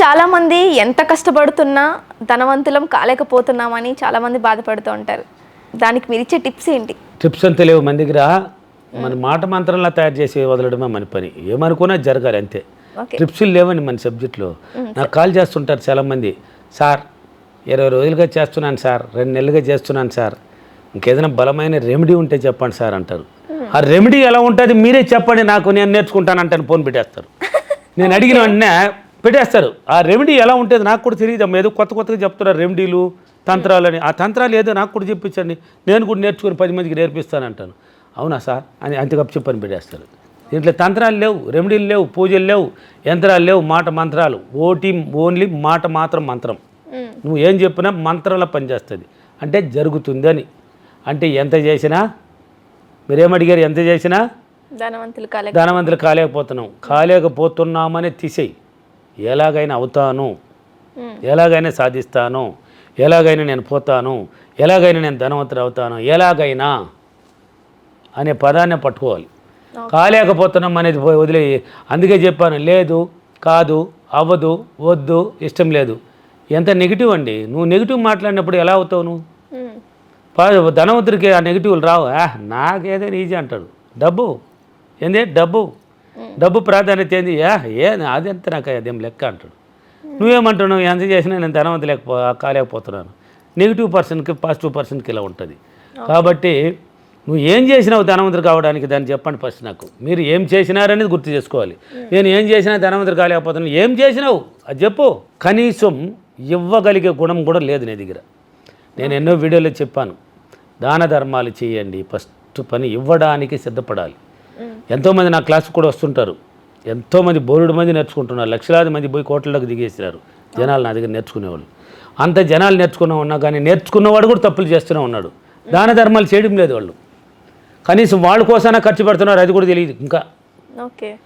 చాలామంది ఎంత కష్టపడుతున్నా ధనవంతులం కాలేకపోతున్నామని చాలామంది బాధపడుతూ ఉంటారు. దానికి మీరు ఇచ్చే టిప్స్ ఏంటి? ట్రిప్స్ అంతే లేవు మన దగ్గర. మన మాట మంత్రంలా తయారు చేసి వదలడమే మన పని. ఏమనుకున్నా జరగాలి అంతే. ట్రిప్స్ లేవండి మన సబ్జెక్ట్లో. నాకు కాల్ చేస్తుంటారు చాలామంది. సార్ ఇరవై రోజులుగా చేస్తున్నాను సార్. రెండు నెలలుగా చేస్తున్నాను సార్. ఇంకేదైనా బలమైన రెమెడీ ఉంటే చెప్పండి సార్ అంటారు. ఆ రెమెడీ ఎలా ఉంటుంది మీరే చెప్పండి నాకు నేను నేర్చుకుంటాను అంటాను ఫోన్ పెట్టేస్తారు. నేను అడిగిన వెంటనే పెట్టేస్తారు. ఆ రెమెడీ ఎలా ఉంటుంది నాకు కూడా తెలియదు అమ్మ. ఏదో కొత్త కొత్తగా చెప్తున్నారు రెమెడీలు తంత్రాలని. ఆ తంత్రాలు ఏదో నాకు కూడా చెప్పించండి. నేను కూడా నేర్చుకుని పది మందికి నేర్పిస్తాను అంటాను అవునా సార్? అని అంతకప్పు చెప్పని పెట్టేస్తారు. దీంట్లో తంత్రాలు లేవు రెమెడీలు లేవు పూజలు లేవు యంత్రాలు లేవు మాట మంత్రాలు. ఓటీ ఓన్లీ మాట మాత్రం మంత్రం. నువ్వు ఏం చెప్పినా మంత్రాల పనిచేస్తుంది. అంటే జరుగుతుంది అని అంటే ఎంత చేసినా మీరేమడిగారు ఎంత చేసినా ధనవంతులు కాలేక ధనవంతులు కాలేకపోతున్నాం. కాలేకపోతున్నామని తీసేయి. ఎలాగైనా అవుతాను. ఎలాగైనా సాధిస్తాను. ఎలాగైనా నేను పోతాను. ఎలాగైనా నేను ధనవంతుడు అవుతాను. ఎలాగైనా అనే పదాన్ని పట్టుకోవాలి. కాలేకపోతున్నాం అనేది పోయి వదిలేయి అందుకే చెప్పాను లేదు కాదు అవ్వదు వద్దు ఇష్టం లేదు. ఎంత నెగిటివ్ అండి. నువ్వు నెగిటివ్ మాట్లాడినప్పుడు ఎలా అవుతావు నువ్వు? ధనవంతుడికి ఆ నెగిటివ్లు రావు. నాకేదైనా ఈజీ అంటాడు. డబ్బు. ఏంది? డబ్బు. డబ్బు ప్రాధాన్యత ఏంది? యా ఏ అదంత నాకు అదేం లెక్క అంటాడు. నువ్వేమంటున్నావు? ఎంత చేసినా నేను ధనవంతు లేకపో కాలేకపోతున్నాను నెగిటివ్ పర్సన్కి పాజిటివ్ పర్సన్కి ఇలా ఉంటుంది. కాబట్టి నువ్వు ఏం చేసినావు ధనవంతుడు కావడానికి? దాన్ని చెప్పండి ఫస్ట్ నాకు. మీరు ఏం చేసినారనేది గుర్తు చేసుకోవాలి. నేను ఏం చేసినా ధనవంతుడు కాలేకపోతున్నాను. ఏం చేసినావు? అది చెప్పు. కనీసం ఇవ్వగలిగే గుణం కూడా లేదు నీ దగ్గర. నేను ఎన్నో వీడియోలో చెప్పాను. దాన ధర్మాలు చేయండి. ఫస్ట్ పని ఇవ్వడానికి సిద్ధపడాలి. ఎంతోమంది నా క్లాస్కి కూడా వస్తుంటారు. ఎంతోమంది బోరుడు మంది నేర్చుకుంటున్నారు. లక్షలాది మంది పోయి కోట్లలోకి దిగేసినారు. జనాలు నా దగ్గర నేర్చుకునేవాళ్ళు. అంత జనాలు నేర్చుకున్నా ఉన్నా కానీ నేర్చుకున్నవాడు కూడా తప్పులు చేస్తూనే ఉన్నాడు. దాన ధర్మాలు చేయడం లేదు వాళ్ళు. కనీసం వాళ్ళ కోసమైనా ఖర్చు పెడుతున్నారు అది కూడా తెలియదు ఇంకా. ఓకే.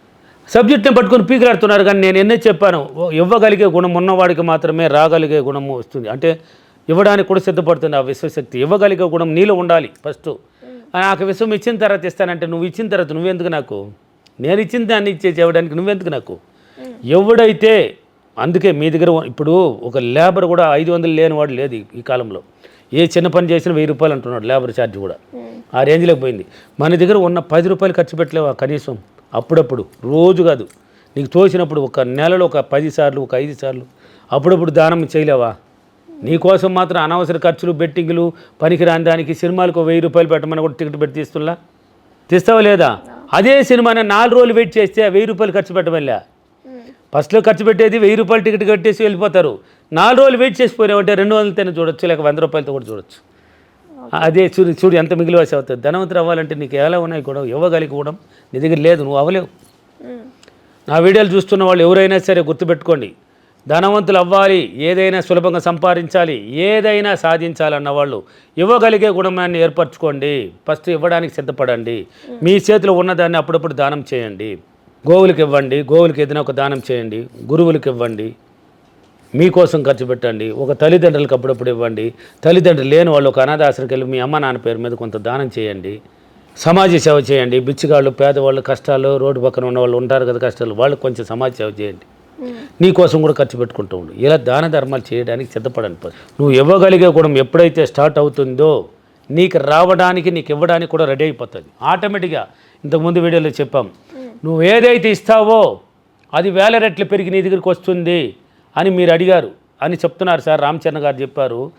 సబ్జెక్ట్ని పట్టుకొని పీకిలాడుతున్నారు కానీ నేను ఎన్నో చెప్పాను. ఇవ్వగలిగే గుణం ఉన్నవాడికి మాత్రమే రాగలిగే గుణము వస్తుంది. అంటే ఇవ్వడానికి కూడా సిద్ధపడుతుంది ఆ విశ్వశక్తి. ఇవ్వగలిగే గుణం నీలో ఉండాలి ఫస్ట్. నాకు విశ్వం ఇచ్చిన తర్వాత ఇస్తానంటే నువ్వు ఇచ్చిన తర్వాత నువ్వెందుకు నాకు? నేను ఇచ్చిన దాన్ని ఇచ్చేసి ఇవ్వడానికి నువ్వెందుకు నాకు? ఎవడైతే అందుకే మీ దగ్గర ఇప్పుడు ఒక లేబర్ కూడా ఐదు వందలు లేనివాడు లేదు ఈ- కాలంలో. ఏ చిన్న పని చేసినా వెయ్యి రూపాయలు అంటున్నాడు లేబర్ ఛార్జ్ కూడా. ఆ రేంజ్లోకి పోయింది. మన దగ్గర ఉన్న పది రూపాయలు ఖర్చు పెట్టలేవా కనీసం? అప్పుడప్పుడు రోజు కాదు. నీకు తోచినప్పుడు ఒక నెలలో ఒక పది సార్లు ఒక ఐదు సార్లు. అప్పుడప్పుడు దానం చేయలేవా? నీకోసం మాత్రం అనవసర ఖర్చులు బెట్టింగ్లు పనికి రాని దానికి సినిమాలకు వెయ్యి రూపాయలు పెట్టమని కూడా టికెట్ పెట్టి తీస్తున్నా? తీస్తావా లేదా? అదే సినిమాని నాలుగు రోజులు వెయిట్ చేస్తే వెయ్యి రూపాయలు ఖర్చు పెట్టమల్లా. ఫస్ట్లో ఖర్చు పెట్టేది వెయ్యి రూపాయలు టికెట్ కట్టేసి వెళ్ళిపోతారు. నాలుగు రోజులు వెయిట్ చేసిపోయావంటే రెండు వందలతోనే చూడొచ్చు లేక వంద రూపాయలతో కూడా చూడొచ్చు. అదే చూడు చూడు ఎంత మిగిలివాసి అవుతుంది. ధనవంతులు అవ్వాలంటే నీకు ఎలా ఉన్నాయి కూడా ఇవ్వగలిగి కూడా నీ దగ్గర లేదు నువ్వు అవ్వలేవు. నా వీడియోలు చూస్తున్న వాళ్ళు ఎవరైనా సరే గుర్తుపెట్టుకోండి. ధనవంతులు అవ్వాలి ఏదైనా సులభంగా సంపాదించాలి ఏదైనా సాధించాలన్న వాళ్ళు ఇవ్వగలిగే గుణమాన్ని ఏర్పరచుకోండి. ఫస్ట్ ఇవ్వడానికి సిద్ధపడండి. మీ చేతిలో ఉన్నదాన్ని అప్పుడప్పుడు దానం చేయండి. గోవులకు ఇవ్వండి గోవులకి ఏదైనా ఒక దానం చేయండి గురువులకు ఇవ్వండి మీకోసం ఖర్చు పెట్టండి ఒక తల్లిదండ్రులకు అప్పుడప్పుడు ఇవ్వండి. తల్లిదండ్రులు లేని వాళ్ళు ఒక అనాథాశ్రమకి వెళ్ళి మీ అమ్మ నాన్న పేరు మీద కొంత దానం చేయండి. సమాజ సేవ చేయండి. బిచ్చిగాళ్ళు పేదవాళ్ళు కష్టాలు రోడ్డు పక్కన ఉన్న వాళ్ళు ఉంటారు కదా కష్టాలు వాళ్ళకి కొంచెం సమాజ సేవ చేయండి. నీ కోసం కూడా ఖర్చు పెట్టుకుంటూ ఉండు. ఇలా దాన ధర్మాలు చేయడానికి సిద్ధపడని. నువ్వు ఇవ్వగలిగే గుణం ఎప్పుడైతే స్టార్ట్ అవుతుందో నీకు రావడానికి నీకు ఇవ్వడానికి కూడా రెడీ అయిపోతుంది. ఆటోమేటిక్గా ఇంతకుముందు వీడియోలో చెప్పాం. నువ్వు ఏదైతే ఇస్తావో అది వేల రెట్లు పెరిగి నీ దగ్గరికి వస్తుంది అని మీరు అడిగారు అని చెప్తున్నారు సార్. రామచరణ్ గారు చెప్పారు.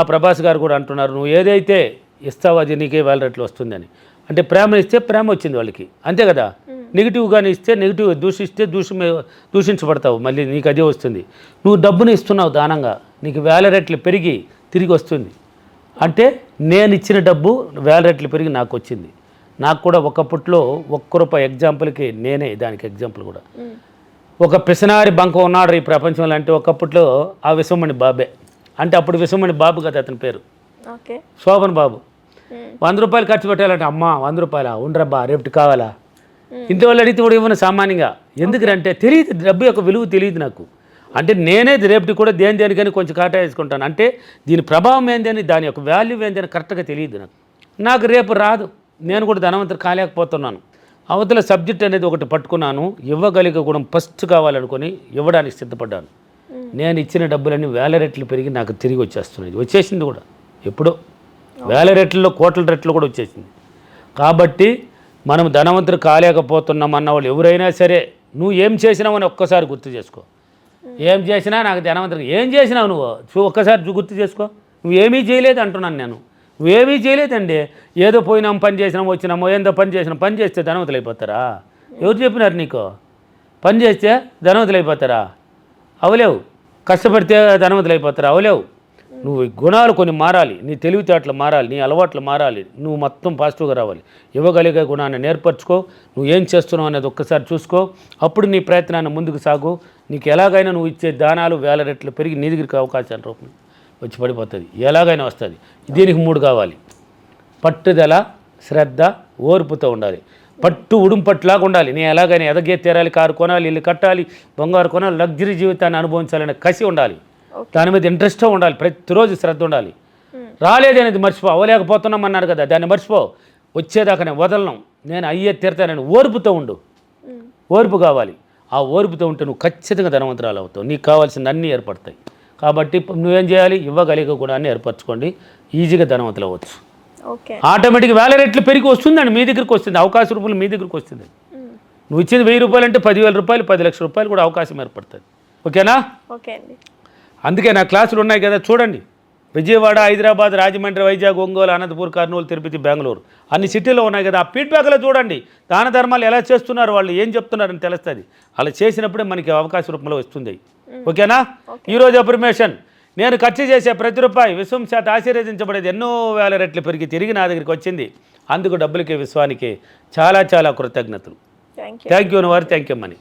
ప్రభాస్ గారు కూడా అంటున్నారు నువ్వు ఏదైతే ఇస్తావో అది నీకే వేల రెట్లు వస్తుందని. అంటే ప్రేమ ఇస్తే ప్రేమ వచ్చింది వాళ్ళకి. అంతే కదా? నెగిటివ్గానే ఇస్తే నెగిటివ్ దూషిస్తే దూషమే దూషించబడతావు. మళ్ళీ నీకు అదే వస్తుంది. నువ్వు డబ్బుని ఇస్తున్నావు దానంగా. నీకు వేల రెట్లు పెరిగి తిరిగి వస్తుంది. అంటే నేను ఇచ్చిన డబ్బు వేల రెట్లు పెరిగి నాకు వచ్చింది. నాకు కూడా ఒకప్పట్లో ఒక్క రూపాయి ఎగ్జాంపుల్కి నేనే దానికి ఎగ్జాంపుల్ కూడా. ఒక పిసనారి బంక ఉన్నాడు ఈ ప్రపంచంలో అంటే ఒకప్పట్లో ఆ విశ్వమణి బాబే. అంటే అప్పుడు విశ్వమణి బాబు కదా అతని పేరు. ఓకే. శోభన్ బాబు. వంద రూపాయలు ఖర్చు పెట్టాలంటే అమ్మ వంద రూపాయలా? ఉండరబ్బా రేపు కావాలా? ఇంటి వాళ్ళు అడిగితే కూడా ఇవ్వను సామాన్యంగా? ఎందుకంటే తెలియదు డబ్బు యొక్క విలువ తెలియదు నాకు. అంటే నేనే రేపటి కూడా దేని దేనికని కొంచెం కాటా వేసుకుంటాను. అంటే దీని ప్రభావం ఏందని దాని యొక్క వాల్యూ ఏందని కరెక్ట్గా తెలియదు నాకు. నాకు రేపు రాదు. నేను కూడా ధనవంతుడు కాలేకపోతున్నాను. అవతల సబ్జెక్ట్ అనేది ఒకటి పట్టుకున్నాను. ఇవ్వగలిగే గుణం ఫస్ట్ కావాలనుకొని ఇవ్వడానికి సిద్ధపడ్డాను. నేను ఇచ్చిన డబ్బులన్నీ వేల రెట్లు పెరిగి నాకు తిరిగి వచ్చేస్తున్నాయి. వచ్చేసింది కూడా. ఎప్పుడో. వేల రెట్లలో కోట్ల రెట్లు కూడా వచ్చేసింది. కాబట్టి మనం ధనవంతులు కాలేకపోతున్నాం అన్న వాళ్ళు ఎవరైనా సరే నువ్వు ఏం చేసినావని ఒక్కసారి గుర్తు చేసుకో. ఏం చేసినా నాకు ధనవంతుడు ఏం చేసినావు నువ్వు? చూ ఒక్కసారి గుర్తు చేసుకో. నువ్వు ఏమీ చేయలేదు అంటున్నాను నేను. నువ్వేమీ చేయలేదండి. ఏదో పోయినాం పని చేసినాం వచ్చినామో ఏందో పని చేసినాం పని చేస్తే ధనవంతులు అయిపోతారా? ఎవరు చెప్పినారు నీకు? పని చేస్తే ధనవంతులు అయిపోతారా? అవలేవు. కష్టపడితే ధనవంతులు అయిపోతారా? అవలేవు. నువ్వు గుణాలు కొన్ని మారాలి నీ తెలివితేటలు మారాలి నీ అలవాట్లు మారాలి నువ్వు మొత్తం పాజిటివ్గా రావాలి. ఇవ్వగలిగే గుణాన్ని నేర్పరచుకో నువ్వు ఏం చేస్తున్నావు అనేది ఒక్కసారి చూసుకో అప్పుడు నీ ప్రయత్నాన్ని ముందుకు సాగు. నీకు ఎలాగైనా నువ్వు ఇచ్చే దానాలు వేల రెట్లు పెరిగి నీ దగ్గరికి అవకాశాలు రూపం వచ్చి పడిపోతుంది. ఎలాగైనా వస్తుంది. దీనికి మూడు కావాలి. పట్టుదల శ్రద్ధ ఓర్పుతో ఉండాలి. పట్టు ఉడుంపట్లాగా ఉండాలి. నేను ఎలాగైనా ఎదగే తీరాలి కారు కొనాలి ఇల్లు కట్టాలి బంగారు కొనాలి లగ్జరీ జీవితాన్ని అనుభవించాలనే కసి ఉండాలి. దాని మీద ఇంట్రెస్ట్ ఉండాలి. ప్రతిరోజు శ్రద్ధ ఉండాలి. రాలేదు అనేది మర్చిపో అవ్వలేకపోతున్నాం అన్నారు కదా దాన్ని మర్చిపో వచ్చేదాకా నేను వదలను. నేను అయ్యే తీరుతానని ఓర్పుతో ఉండు. ఓర్పు కావాలి. ఆ ఓర్పుతో ఉంటే నువ్వు ఖచ్చితంగా ధనవంతురాలు అవుతావు. నీకు కావాల్సిన అన్నీ ఏర్పడతాయి. కాబట్టి నువ్వేం చేయాలి? ఇవ్వగలిగే గుణాన్ని ఏర్పరచుకోండి. ఈజీగా ధనవంతులు అవ్వచ్చు. ఆటోమేటిక్ వేల రెట్లు పెరిగి వస్తుందండి. మీ దగ్గరికి వస్తుంది. అవకాశ రూపాయలు మీ దగ్గరికి వస్తుంది. నువ్వు ఇచ్చింది వెయ్యి రూపాయలు అంటే పదివేల రూపాయలు పది లక్షల రూపాయలు కూడా అవకాశం ఏర్పడుతుంది. ఓకేనా? ఓకే అండి. అందుకే నా క్లాసులు ఉన్నాయి కదా చూడండి. విజయవాడ హైదరాబాద్ రాజమండ్రి వైజాగ్ ఒంగోలు అనంతపూర్ కర్నూలు తిరుపతి బెంగళూరు. అన్ని సిటీలో ఉన్నాయి కదా. ఆ ఫీడ్బ్యాక్లో చూడండి. దాన ధర్మాలు ఎలా చేస్తున్నారు వాళ్ళు ఏం చెప్తున్నారని తెలుస్తుంది. అలా చేసినప్పుడే మనకి అవకాశ రూపంలో వస్తుంది. ఓకేనా? ఈరోజు అప్రిమేషన్ నేను ఖర్చు చేసే ప్రతి రూపాయి విశ్వం చేత ఆశీర్వదించబడేది ఎన్నో వేల రెట్లు పెరిగి తిరిగి నా దగ్గరికి వచ్చింది. అందుకు డబ్బులకి విశ్వానికి చాలా చాలా కృతజ్ఞతలు. థ్యాంక్ యూ థ్యాంక్ యూ వారు థ్యాంక్ యూ మనీ.